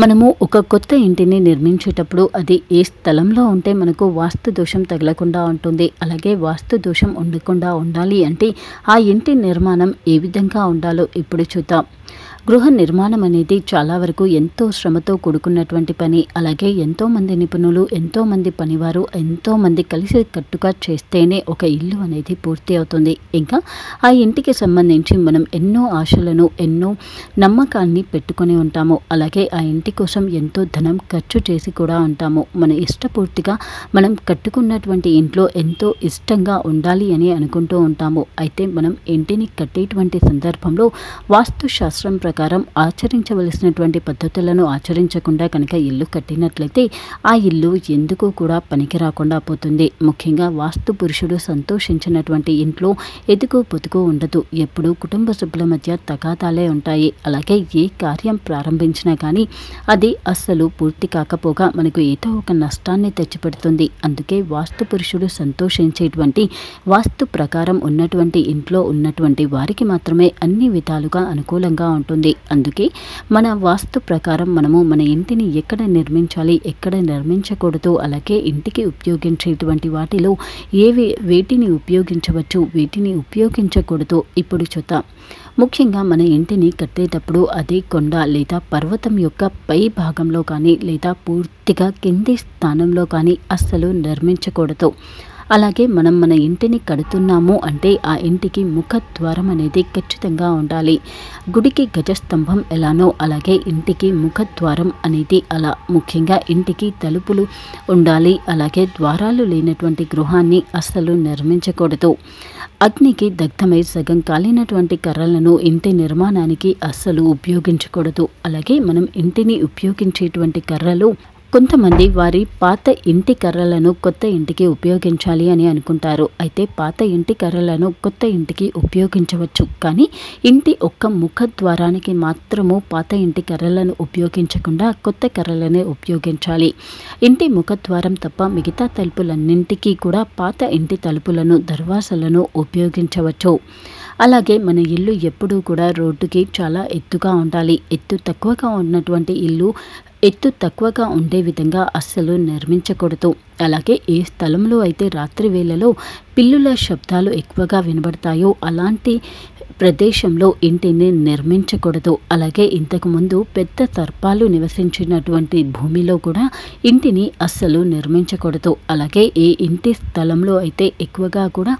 మనము ఒక కొత్త ఇంటిని నిర్మించేటప్పుడు అది ఏ స్థలంలో ఉంటే మనకు వాస్తు దోషం తగలకుండా ఉంటుంది. అలాగే వాస్తు దోషం ఉండకుండా ఉండాలి అంటే ఆ ఇంటి నిర్మాణం ఏ విధంగా ఉండాలో ఇప్పుడు చూద్దాం. గృహ నిర్మాణం అనేది చాలా వరకు ఎంతో శ్రమతో కూడుకున్నటువంటి పని. అలాగే ఎంతో మంది నిపుణులు ఎంతో మంది పనివారు ఎంతో మంది కలిసి కట్టుగా చేస్తేనే ఒక ఇల్లు అనేది పూర్తి అవుతుంది. ఇంకా ఆ ఇంటికి సంబంధించి మనం ఎన్నో ఆశలను ఎన్నో నమ్మకాన్ని పెట్టుకొని ఉంటాము. అలాగే ఆ ఇంటి కోసం ఎంతో ధనం ఖర్చు చేసి కూడా ఉంటాము. మన ఇష్టపూర్తిగా మనం కట్టుకున్నటువంటి ఇంట్లో ఎంతో ఇష్టంగా ఉండాలి అని అనుకుంటూ ఉంటాము. అయితే మనం ఇంటిని కట్టేటువంటి సందర్భంలో వాస్తుశాస్త్రం ప్రకారం ప్రకారం ఆచరించవలసినటువంటి పద్ధతులను ఆచరించకుండా కనుక ఇల్లు కట్టినట్లయితే ఆ ఇల్లు ఎందుకు కూడా పనికి రాకుండా పోతుంది. ముఖ్యంగా వాస్తు పురుషుడు సంతోషించినటువంటి ఇంట్లో ఎదుగు పొతుకు ఉండదు. ఎప్పుడూ కుటుంబ సభ్యుల మధ్య తగాదాలే ఉంటాయి. అలాగే ఏ కార్యం ప్రారంభించినా కానీ అది అస్సలు పూర్తి కాకపోగా మనకు ఏదో ఒక నష్టాన్ని తెచ్చిపెడుతుంది. అందుకే వాస్తు పురుషుడు సంతోషించేటువంటి వాస్తు ప్రకారం ఉన్నటువంటి ఇంట్లో ఉన్నటువంటి వారికి మాత్రమే అన్ని విధాలుగా అనుకూలంగా ఉంటుంది. అందుకే మన వాస్తు ప్రకారం మనము మన ఇంటిని ఎక్కడ నిర్మించాలి ఎక్కడ నిర్మించకూడదు అలాగే ఇంటికి ఉపయోగించేటువంటి వాటిలో ఏవి వేటిని ఉపయోగించవచ్చు వీటిని ఉపయోగించకూడదు ఇప్పుడు చూద్దాం. ముఖ్యంగా మన ఇంటిని కట్టేటప్పుడు అది కొండ లేదా పర్వతం యొక్క పై భాగంలో కానీ లేదా పూర్తిగా కింది స్థానంలో కానీ అస్సలు నిర్మించకూడదు. అలాగే మనం మన ఇంటిని కడుతున్నాము అంటే ఆ ఇంటికి ముఖ ద్వారం అనేది ఖచ్చితంగా ఉండాలి. గుడికి గజస్తంభం ఎలానో అలాగే ఇంటికి ముఖ ద్వారం అనేది అలా ముఖ్యంగా ఇంటికి తలుపులు ఉండాలి. అలాగే ద్వారాలు లేనటువంటి గృహాన్ని అస్సలు నిర్మించకూడదు. అగ్నికి దగ్ధమై సగం కాలినటువంటి కర్రలను ఇంటి నిర్మాణానికి అస్సలు ఉపయోగించకూడదు. అలాగే మనం ఇంటిని ఉపయోగించేటువంటి కర్రలు కొంతమంది వారి పాత ఇంటి కర్రలను కొత్త ఇంటికి ఉపయోగించాలి అని అనుకుంటారు. అయితే పాత ఇంటి కర్రలను కొత్త ఇంటికి ఉపయోగించవచ్చు. కానీ ఇంటి ఒక్క ముఖ ద్వారానికి మాత్రము పాత ఇంటి కర్రలను ఉపయోగించకుండా కొత్త కర్రలనే ఉపయోగించాలి. ఇంటి ముఖద్వారం తప్ప మిగతా తలుపులన్నింటికీ కూడా పాత ఇంటి తలుపులను దర్వాసలను ఉపయోగించవచ్చు. అలాగే మన ఇల్లు ఎప్పుడూ కూడా రోడ్డుకి చాలా ఎత్తుగా ఉండాలి. ఎత్తు తక్కువగా ఉన్నటువంటి ఇల్లు ఎత్తు తక్కువగా ఉండే విధంగా అస్సలు నిర్మించకూడదు. అలాగే ఏ స్థలంలో అయితే రాత్రి వేళలో పిల్లుల శబ్దాలు ఎక్కువగా వినబడతాయో అలాంటి ప్రదేశంలో ఇంటిని నిర్మించకూడదు. అలాగే ఇంతకుముందు పెద్ద తర్పాలు నివసించినటువంటి భూమిలో కూడా ఇంటిని అస్సలు నిర్మించకూడదు. అలాగే ఏ ఇంటి స్థలంలో అయితే ఎక్కువగా కూడా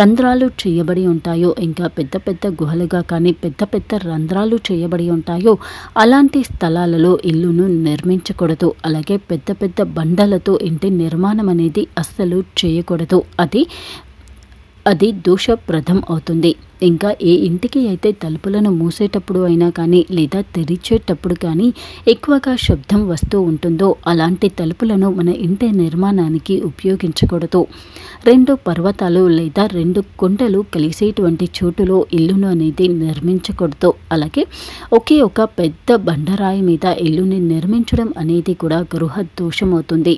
రంధ్రాలు చేయబడి ఉంటాయో ఇంకా పెద్ద పెద్ద గుహలుగా కానీ పెద్ద పెద్ద రంధ్రాలు చేయబడి ఉంటాయో అలాంటి స్థలాలలో ఇల్లును నిర్మించకూడదు. అలాగే పెద్ద పెద్ద బండలతో ఇంటి నిర్మాణం అనేది అస్సలు చేయకూడదు. అది అది దోషప్రదం అవుతుంది. ఇంకా ఏ ఇంటికి అయితే తలుపులను మూసేటప్పుడు అయినా కానీ లేదా తెరిచేటప్పుడు కానీ ఎక్కువగా శబ్దం వస్తూ ఉంటుందో అలాంటి తలుపులను మన ఇంటి నిర్మాణానికి ఉపయోగించకూడదు. రెండు పర్వతాలు లేదా రెండు కొండలు కలిసేటువంటి చోటులో ఇల్లును అనేది నిర్మించకూడదు. అలాగే ఒకే ఒక పెద్ద బండరాయి మీద ఇల్లుని నిర్మించడం అనేది కూడా గృహ దోషం అవుతుంది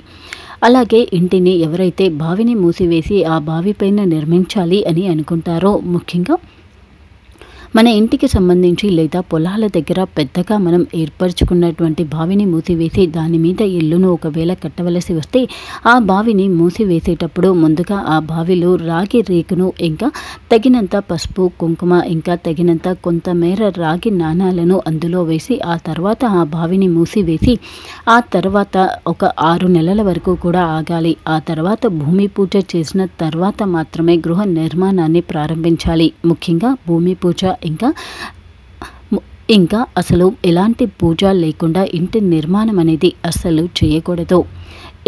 అలాగే ఇంటిని ఎవరైతే బావిని మూసివేసి ఆ బావి పైన నిర్మించాలి అని అనుకుంటారో ముఖ్యంగా మన ఇంటికి సంబంధించి లేదా పొలాల దగ్గర పెద్దగా మనం ఏర్పరచుకున్నటువంటి బావిని మూసివేసి దాని మీద ఇల్లును ఒకవేళ కట్టవలసి వస్తే ఆ బావిని మూసివేసేటప్పుడు ముందుగా ఆ బావిలో రాగి రేకును ఇంకా తగినంత పసుపు కుంకుమ ఇంకా తగినంత కొంతమేర రాగి నాణాలను అందులో వేసి ఆ తర్వాత ఆ బావిని మూసివేసి ఆ తర్వాత ఒక ఆరు నెలల వరకు కూడా ఆగాలి. ఆ తర్వాత భూమి పూజ చేసిన తర్వాత మాత్రమే గృహ నిర్మాణాన్ని ప్రారంభించాలి. ముఖ్యంగా భూమి పూజ ఇంకా ఇంకా అసలు ఎలాంటి పూజ లేకుండా ఇంటి నిర్మాణం అనేది అస్సలు చేయకూడదు.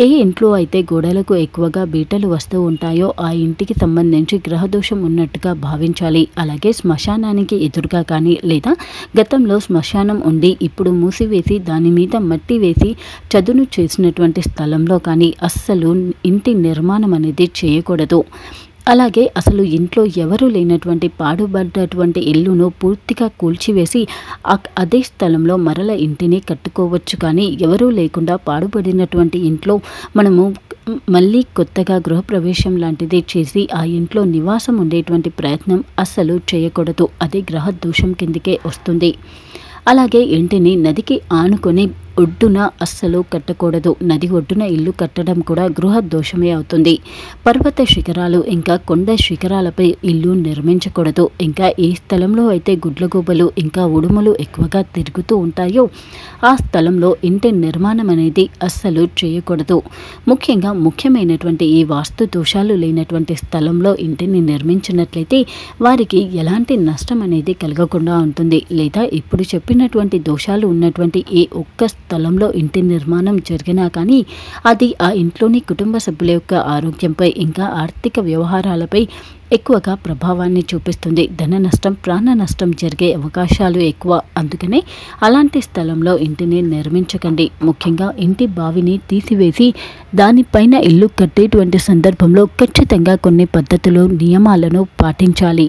ఏ ఇంట్లో అయితే గోడలకు ఎక్కువగా బీటలు వస్తూ ఉంటాయో ఆ ఇంటికి సంబంధించి గ్రహదోషం ఉన్నట్టుగా భావించాలి. అలాగే శ్మశానానికి ఎదురుగా కానీ లేదా గతంలో శ్మశానం ఉండి ఇప్పుడు మూసివేసి దాని మీద మట్టి వేసి చదును చేసినటువంటి స్థలంలో కానీ అస్సలు ఇంటి నిర్మాణం అనేది చేయకూడదు. అలాగే అసలు ఇంట్లో ఎవరు లేనటువంటి పాడుబడ్డటువంటి ఇల్లును పూర్తిగా కూల్చివేసి అదే స్థలంలో మరల ఇంటిని కట్టుకోవచ్చు. కానీ ఎవరూ లేకుండా పాడుపడినటువంటి ఇంట్లో మనము మళ్ళీ కొత్తగా గృహప్రవేశం లాంటిది చేసి ఆ ఇంట్లో నివాసం ఉండేటువంటి ప్రయత్నం అస్సలు చేయకూడదు. అది గ్రహ దోషం కిందకే వస్తుంది. అలాగే ఇంటిని నదికి ఆనుకొని ఒడ్డున అస్సలు కట్టకూడదు. నది ఒడ్డున ఇల్లు కట్టడం కూడా గృహ దోషమే అవుతుంది. పర్వత శిఖరాలు ఇంకా కొండ శిఖరాలపై ఇల్లు నిర్మించకూడదు. ఇంకా ఏ స్థలంలో అయితే గుడ్లగూబలు ఇంకా ఉడుములు ఎక్కువగా తిరుగుతూ ఉంటాయో ఆ స్థలంలో ఇంటి నిర్మాణం అనేది అస్సలు చేయకూడదు. ముఖ్యంగా ముఖ్యమైనటువంటి ఈ వాస్తు దోషాలు లేనటువంటి స్థలంలో ఇంటిని నిర్మించినట్లయితే వారికి ఎలాంటి నష్టం అనేది కలగకుండా ఉంటుంది. లేదా ఇప్పుడు చెప్పినటువంటి దోషాలు ఉన్నటువంటి ఏ ఒక్క స్థలంలో ఇంటి నిర్మాణం జరిగినా కానీ అది ఆ ఇంట్లోని కుటుంబ సభ్యుల యొక్క ఆరోగ్యంపై ఇంకా ఆర్థిక వ్యవహారాలపై ఎక్కువగా ప్రభావాన్ని చూపిస్తుంది. ధన నష్టం ప్రాణ నష్టం జరిగే అవకాశాలు ఎక్కువ. అందుకనే అలాంటి స్థలంలో ఇంటిని నిర్మించకండి. ముఖ్యంగా ఇంటి బావిని తీసివేసి దానిపైన ఇల్లు కట్టేటువంటి సందర్భంలో ఖచ్చితంగా కొన్ని పద్ధతులు నియమాలను పాటించాలి.